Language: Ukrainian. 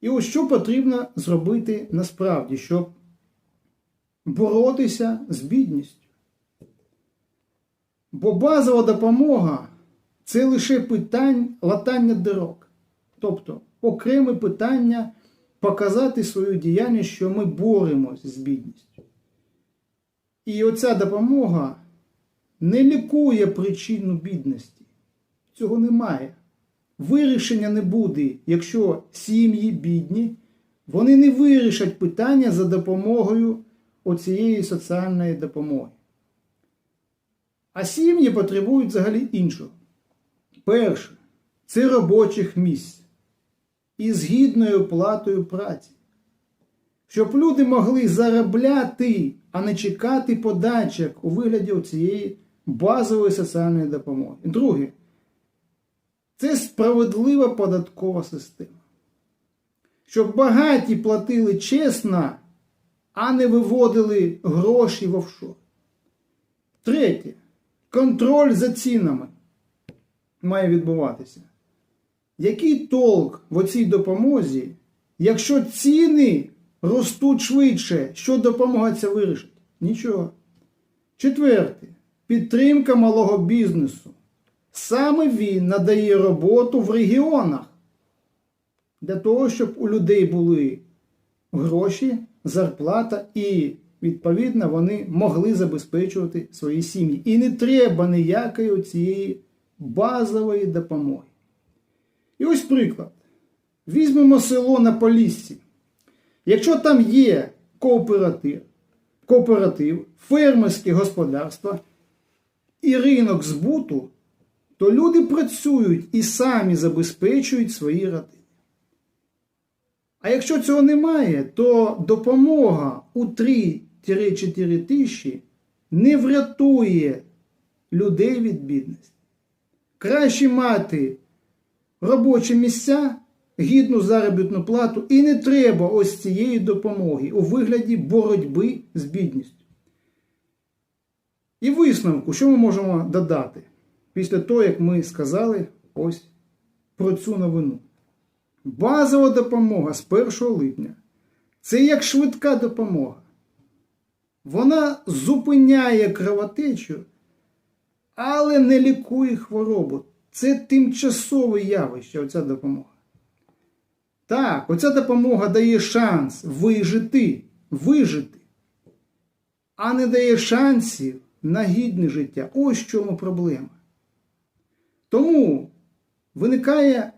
І ось що потрібно зробити насправді, щоб боротися з бідністю. Бо базова допомога це лише питань латання дирок. Тобто окреме питання показати свою діяльність, що ми боремось з бідністю. І оця допомога не лікує причину бідності. Цього немає. Вирішення не буде, якщо сім'ї бідні, вони не вирішать питання за допомогою оцієї соціальної допомоги. А сім'ї потребують взагалі іншого. Перше, це робочих місць із гідною платою праці. Щоб люди могли заробляти, а не чекати подачок у вигляді цієї базової соціальної допомоги. Друге, це справедлива податкова система. Щоб багаті платили чесно, а не виводили гроші в офшор. Третє. Контроль за цінами має відбуватися. Який толк в оцій допомозі, якщо ціни ростуть швидше, що допомога ця вирішить? Нічого. Четверте. Підтримка малого бізнесу. Саме він надає роботу в регіонах для того, щоб у людей були гроші, зарплата і, відповідно, вони могли забезпечувати свої сім'ї. І не треба ніякої цієї базової допомоги. І ось приклад. Візьмемо село на Поліссі. Якщо там є кооператив, кооператив, фермерське господарство і ринок збуту, то люди працюють і самі забезпечують свої родини. А якщо цього немає, то допомога у 3-4 тисячі не врятує людей від бідності. Краще мати робочі місця, гідну заробітну плату, і не треба ось цієї допомоги у вигляді боротьби з бідністю. І висновку, що ми можемо додати після того, як ми сказали ось про цю новину. Базова допомога з 1 липня це як швидка допомога. Вона зупиняє кровотечу, але не лікує хворобу. Це тимчасове явище, оця допомога. Так, оця допомога дає шанс вижити, вижити, а не дає шансів на гідне життя. Ось в чому проблема. Тому виникає